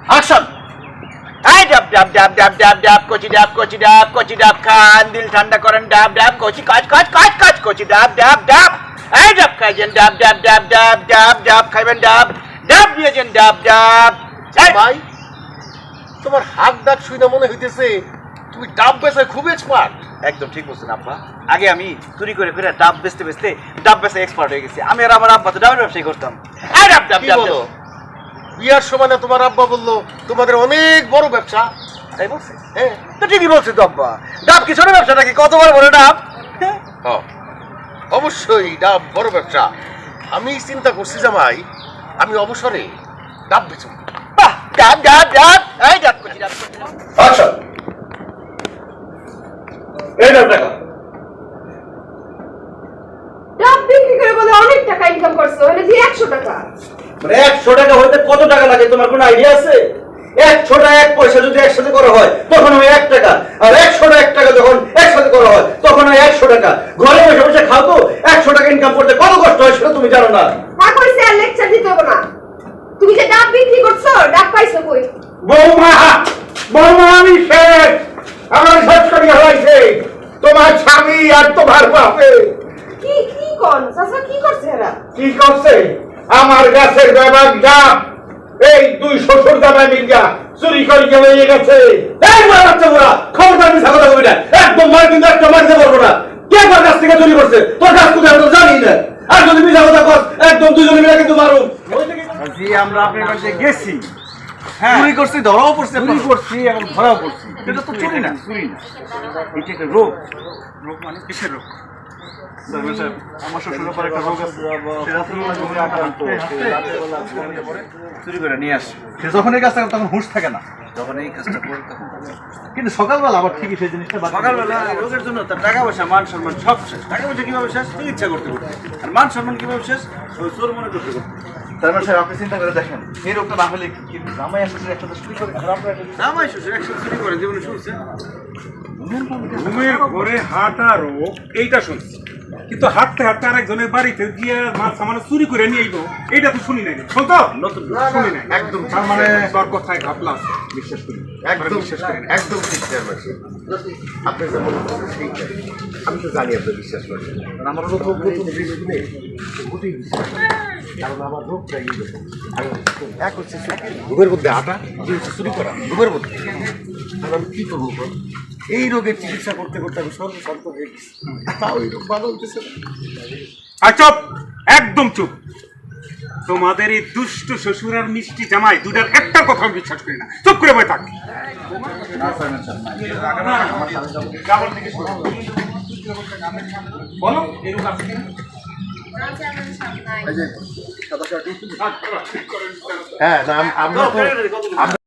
Action এই ডাব ডাব ডাব ডাব ডাব ডাব কচি ডাব কচি ডাব কচি ডাব খান দিল ঠান্ডা করেন ডাব ডাব কচি কাজ কাজ কাজ কাজ কচি ডাব ডাব ডাব এই ডাব খাইছেন ডাব ডাব ডাব ডাব ডাব ডাব খাইবেন ডাব ডাব দিয়েছেন ডাব ডাব ভাই তোমার হাত ডাক শুনে মনে হইতেছে তুমি ডাব বেচে খুব এক্সপার্ট একদম ঠিক বলছেন আব্বা। আগে আমি চুরি করে করে ডাব বেচতে বেচতে ডাব বেচে এক্সপার্ট হয়ে গেছি। আমি আর আমার আব্বা তো ডাবের ব্যবসায়ী করতাম। এই ডাব ডাব ডাব বিয়ার সময় তোমার আব্বা বলল তোমাদের অনেক বড় ব্যবসা। তাই বলছে? হ্যাঁ তো ঠিকই বলছে তো আব্বা। ডাব কি ছোট ব্যবসা নাকি কত বড় বড় ডাব? অবশ্যই ডাব বড় ব্যবসা। আমি চিন্তা করছি জামাই আমি অবসরে ডাব বেচব। বাহ ডাব ডাব ডাব। এই ডাব কচি ডাব কচি ডাব ডাব বিক্রি করে বলে অনেক টাকা ইনকাম করছ হলে যে একশো টাকা। মানে একশো টাকা হইতে কত টাকা লাগে তোমার কোনো আইডিয়া আছে? একশো এক পয়সা যদি একসাথে করা হয় তখন এক টাকা। আর একশোটা এক টাকা যখন একসাথে করা হয় তখন একশো টাকা। ঘরে বসে বসে খাও তো একশো টাকা ইনকাম করতে কত কষ্ট হয় সেটা তুমি জানো না। লেকচার দিতে হবে না। তুমি যে ডাব বিক্রি করছ ডাব পাইছো কই? বৌমা বৌমা আমি শেষ। আমার শেষ করে হয়েছে। তোমার স্বামী আর তোমার বাপে। কি কি কোন? চাচা কি করছে এরা? কি করছে? আমার গাছের ব্যাপার ডাব এই দুই শ্বশুর দাদা মির্জা চুরি করে কে বেরিয়ে গেছে। এই মার বাচ্চা খবরদার আমি কথা বলবি না। একদম মার কিন্তু একটা মারতে পারব না। কে তোর কাছ থেকে চুরি করছে? তোর কাছ থেকে আমি তো জানি না। আর যদি মিশা কথা কর একদম দুজনে মিলে কিন্তু মারুন জি আমরা আপনার কাছে গেছি। চুরি করছি ধরাও পড়ছে চুরি করছি এবং ধরাও পড়ছি। এটা তো চুরি না। চুরি না। এটা একটা রোগ। রোগ মানে কিসের রোগ? আমার শ্বশুরের উপর একটা রোগ আছে। সেটা তো রোগে আক্রান্ত। চুরি করে নিয়ে আসে। সে যখন এই কাজটা তখন হুঁশ থাকে না। যখন এই কাজটা করি তখন কিন্তু সকালবেলা আবার ঠিকই সেই জিনিসটা সকালবেলা রোগের জন্য তার টাকা পয়সা মান সম্মান সব শেষ। টাকা পয়সা কীভাবে শেষ? চিকিৎসা করতে করতে। আর মান সম্মান কীভাবে শেষ? চোর মনে করতে করতে। সাইমন সাহেব, আপনি চিন্তা করে দেখেন রোগটা না হলে জামাই আসলে একসাথে চুরি করে একটা- শ্বশুর চুরি করে জীবনে ঘুমের ঘরে হাঁটা রোগ এইটা শুনছি কিন্তু হাঁটতে হাঁটতে আরেকজনের বাড়িতে গিয়ে মাছ সামান্য চুরি করে নিয়ে আইবো এইটা তো শুনি নাই শোন নতুন শুনি নাই একদম তার মানে তোর কথায় ঘাপলা আছে। বিশ্বাস করি একদম বিশ্বাস করি একদম ঠিক চেয়ারম্যান আপনি যেমন বলছেন আমি তো জানি আপনি বিশ্বাস করেন আমার নতুন জিনিসগুলো মোটেই বিশ্বাস। কারণ আমার রোগটা এই। এক হচ্ছে ঘুমের মধ্যে আটা? দুই হচ্ছে চুরি করা। মধ্যে? তাহলে আমি কী করব? এই রোগের চিকিৎসা করতে করতে আমি সর্বশান্ত হয়ে গেছি। তাও এই রোগ ভালো আর চুপ! একদম চুপ! তোমাদের এই দুষ্ট শ্বশুর আর মিষ্টি জামাই দুটার একটা কথা আমি বিশ্বাস করি না। চুপ করে বই থাক! বলো। এই রোগ আছে কিনা? হ্যাঁ আমরা